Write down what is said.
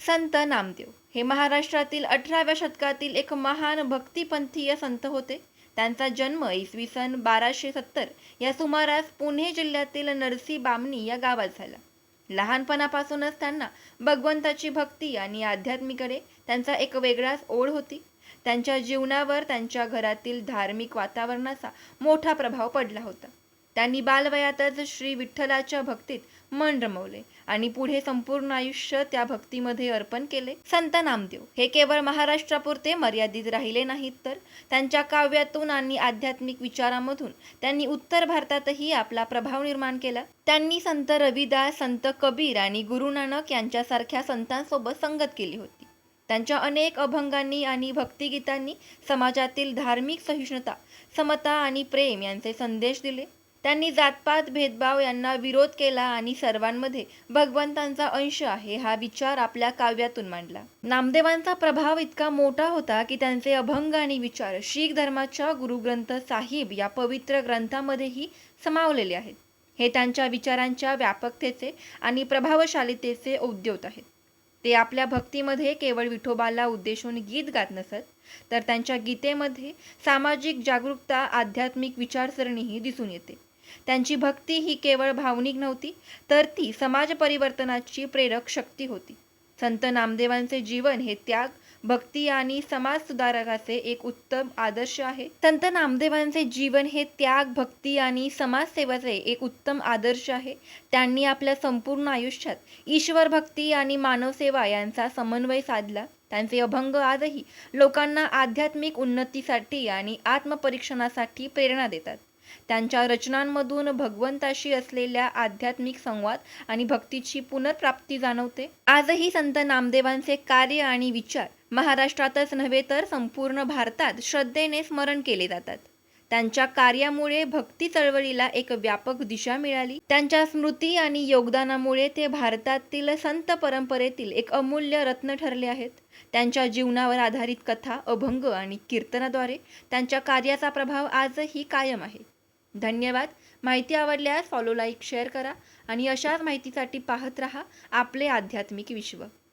संत नामदेव. हे महाराष्ट्रातील अठराव्या शतकातील एक महान भक्तिपंथीय संत होते. त्यांचा जन्म इसवी सन बाराशे सत्तर या सुमारास पुणे जिल्ह्यातील नरसी बामणी या गावात झाला. लहानपणापासूनच त्यांना भगवंताची भक्ती आणि आध्यात्मिकडे त्यांचा एक वेगळाच ओढ होती. त्यांच्या जीवनावर त्यांच्या घरातील धार्मिक वातावरणाचा मोठा प्रभाव पडला होता. त्यांनी बालवयातच श्री विठ्ठलाच्या भक्तीत मन रमवले आणि पुढे संपूर्ण आयुष्य त्या भक्तीमध्ये अर्पण केले. संत नामदेव हे केवळ महाराष्ट्रापुरते मर्यादित राहिले नाहीत तर त्यांच्या काव्यातून आणि आध्यात्मिक विचारामधून त्यांनी उत्तर भारतातही आपला प्रभाव निर्माण केला. त्यांनी संत रविदास संत कबीर आणि गुरु नानक यांच्यासारख्या संतांसोबत संगत केली होती. त्यांच्या अनेक अभंगांनी आणि भक्तिगीतांनी समाजातील धार्मिक सहिष्णुता समता आणि प्रेम यांचे संदेश दिले. त्यांनी जातपात भेदभाव यांना विरोध केला आणि सर्वांमध्ये भगवंतांचा अंश आहे हा विचार आपल्या काव्यातून मांडला. नामदेवांचा प्रभाव इतका मोठा होता की त्यांचे अभंग आणि विचार शीख धर्माच्या गुरुग्रंथ साहिब या पवित्र ग्रंथामध्येही समावलेले आहेत. हे त्यांच्या विचारांच्या व्यापकतेचे आणि प्रभावशालीतेचे उद्योत आहेत. ते आपल्या भक्तीमध्ये केवळ विठोबाला उद्देशून गीत गात नसत तर त्यांच्या गीतेमध्ये सामाजिक जागरूकता आध्यात्मिक विचारसरणीही दिसून येते. त्यांची भक्ती ही केवळ भावनिक नव्हती तर ती समाज परिवर्तनाची प्रेरक शक्ती होती. संत नामदेवांचे जीवन हे त्याग भक्ती आणि समाज सुधारकाचे एक उत्तम आदर्श आहे. संत नामदेवांचे जीवन हे त्याग भक्ती आणि समाजसेवाचे एक उत्तम आदर्श आहे. त्यांनी आपल्या संपूर्ण आयुष्यात ईश्वर भक्ती आणि मानवसेवा यांचा समन्वय साधला. त्यांचे अभंग आजही लोकांना आध्यात्मिक उन्नतीसाठी आणि आत्मपरीक्षणासाठी प्रेरणा देतात. त्यांच्या रचनांमधून भगवंताशी असलेल्या आध्यात्मिक संवाद आणि भक्तीची पुनर्प्राप्ती जाणवते. आजही संत नामदेवांचे कार्य आणि विचार महाराष्ट्रातच नव्हे तर संपूर्ण भारतात श्रद्धेने स्मरण केले जातात. त्यांच्या कार्यामुळे भक्ती चळवळीला एक व्यापक दिशा मिळाली. त्यांच्या स्मृती आणि योगदानामुळे ते भारतातील संत परंपरेतील एक अमूल्य रत्न ठरले आहेत. त्यांच्या जीवनावर आधारित कथा अभंग आणि कीर्तनाद्वारे त्यांच्या कार्याचा प्रभाव आजही कायम आहे. धन्यवाद. माहिती आवडल्यास फॉलो लाईक शेअर करा आणि अशाच माहितीसाठी पाहत रहा आपले आध्यात्मिक विश्व.